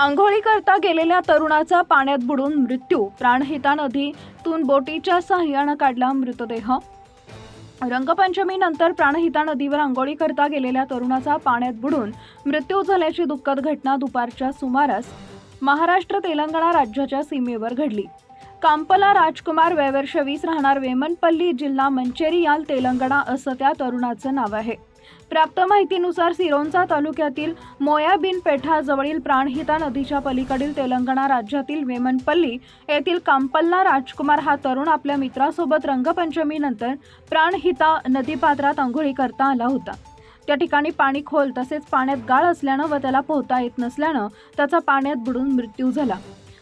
आंघोळी करता गेलेल्या तरुणाचा पाण्यात बुडून मृत्यू. प्राणहिता नदीतून बोटीच्या सहाय्यानं काढला मृतदेह. रंगपंचमीनंतर प्राणहिता नदीवर आंघोळी करता गेलेल्या तरुणाचा पाण्यात बुडून मृत्यू झाल्याची दुःखद घटना दुपारच्या सुमारास महाराष्ट्र तेलंगणा राज्याच्या सीमेवर घडली. कांपला राजकुमार वयवर्ष वीस राहणार वेमनपल्ली जिल्हा मंचेरियाल तेलंगणा असं त्या तरुणाचं नाव आहे. प्राप्त माहितीनुसार सिरोंचा तालुक्यातील मोयाबिन पेठाजवळील प्राणहिता नदीच्या पलीकडील तेलंगणा राज्यातील वेमनपल्ली येथील कांपल्ला राजकुमार हा तरुण आपल्या मित्रासोबत रंगपंचमीनंतर प्राणहिता नदीपात्रात आंघोळी करता आला होता. त्या ठिकाणी पाणी खोल तसेच पाण्यात गाळ असल्यानं व त्याला पोहता येत नसल्यानं त्याचा पाण्यात बुडून मृत्यू झाला.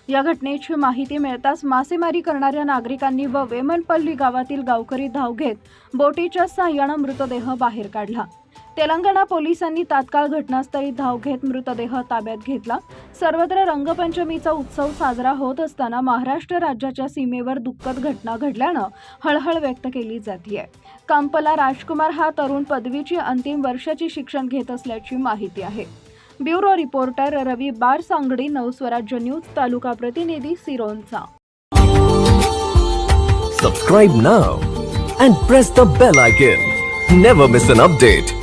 या घटनेची माहिती मिळताच मासेमारी करणाऱ्या नागरिकांनी व वेमनपल्ली गावातील गावकरी धाव घेत बोटीच्या साह्यानं मृतदेह बाहेर काढला. तेलंगणा पोलिसांनी तात्काळ घटनास्थळी धाव घेत मृतदेह ताब्यात घेतला. सर्वत्र रंगपंचमीचा उत्सव साजरा होत असताना महाराष्ट्र राज्याच्या सीमेवर दुःखद घटना घडल्यानं हळहळ व्यक्त केली जाते कांपला राजकुमार हा तरुण पदवीची अंतिम वर्षाची शिक्षण घेत असल्याची माहिती आहे. ब्युरो रिपोर्टर रवी बार सांगडी नवस्वराज्य न्यूज तालुका प्रतिनिधी Sironcha Subscribe now and press the bell icon. Never miss an update.